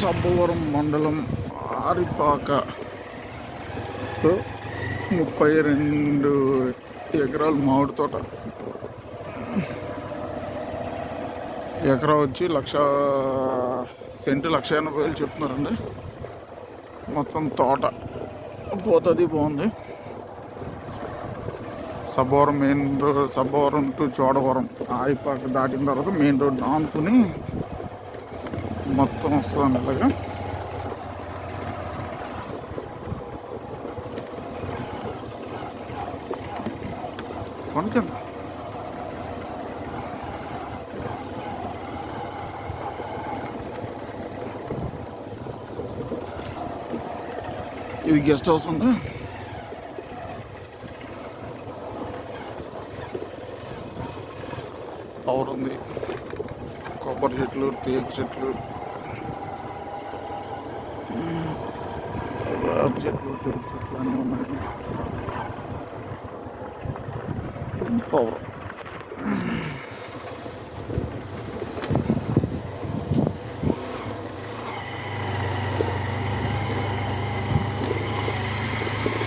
సబ్బవరం మండలం ఆరిపాక ముప్పై రెండు ఎకరాలు మామిడి తోట. ఎకరా వచ్చి లక్ష సెంటు లక్ష ఎనభై వేలు చెప్తున్నారండి. మొత్తం తోట పోతుంది బాగుంది. Sabbavaram main road Sabbavaram to Chodavaram Ayipaka దాటిన తర్వాత మెయిన్ రోడ్ ఆనుకుని మొత్తం వస్తుంది ఇలాగా కొంచెం. ఇది గెస్ట్ హౌస్ ఉందా? పవర్ ఉంది. కొబ్బరి చెట్లు తేగ చెట్లు. చెట్లు తేగ చెట్లు అన్నీ ఉన్నాయి పవర్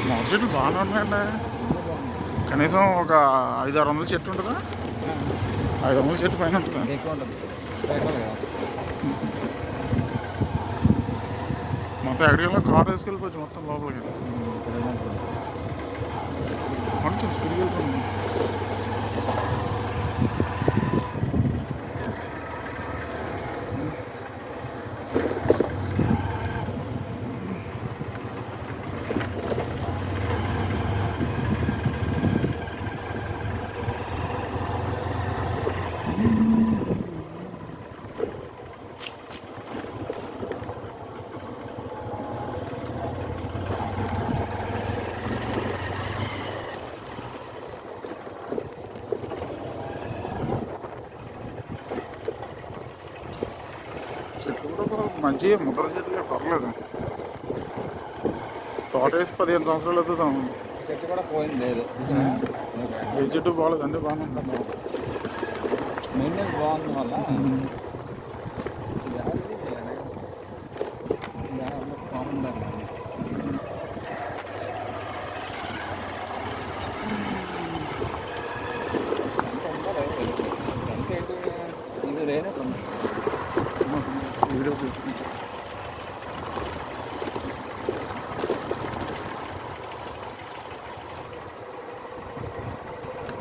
మొగ చెట్లు బాగానే ఉన్నాయండి. కనీసం ఒక ఐదు ఆరు వందల చెట్టు ఉంటుందా? ఐదు వందల చెట్టు పైన ఉంటుందా? మొత్తం ఎక్కడికి కార్ వేసుకెళ్ళిపోవచ్చు మొత్తం లోపలికి. కొంచెం స్పీడ్కి వెళ్తుంది చెట్లు కూడా బాగా మంచి ముద్ర చెట్లు పర్లేదు. తోట వేసి పదిహేను సంవత్సరాలు అవుతుంది చెట్టు కూడా పోయింది లేదు. ఏ చెట్టు బాగాలేదండి బాగానే ఉంటుంది మెయింటెనెన్స్ బాగుంది వల్ల ఇది రేనే కొంచెం వీడియో తీసుకుంటా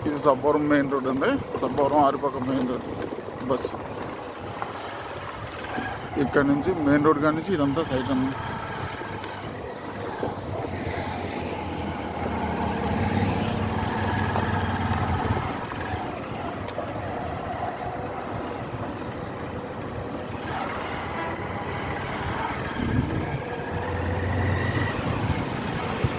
ఇది సబ్బవరం మెయిన్ రోడ్ అండి సబ్బవరం ఆరిపక్క మెయిన్ రోడ్ బస్సు ఇక్కడ నుంచి మెయిన్ రోడ్ కాడి నుంచి ఇదంతా సైట్ అండి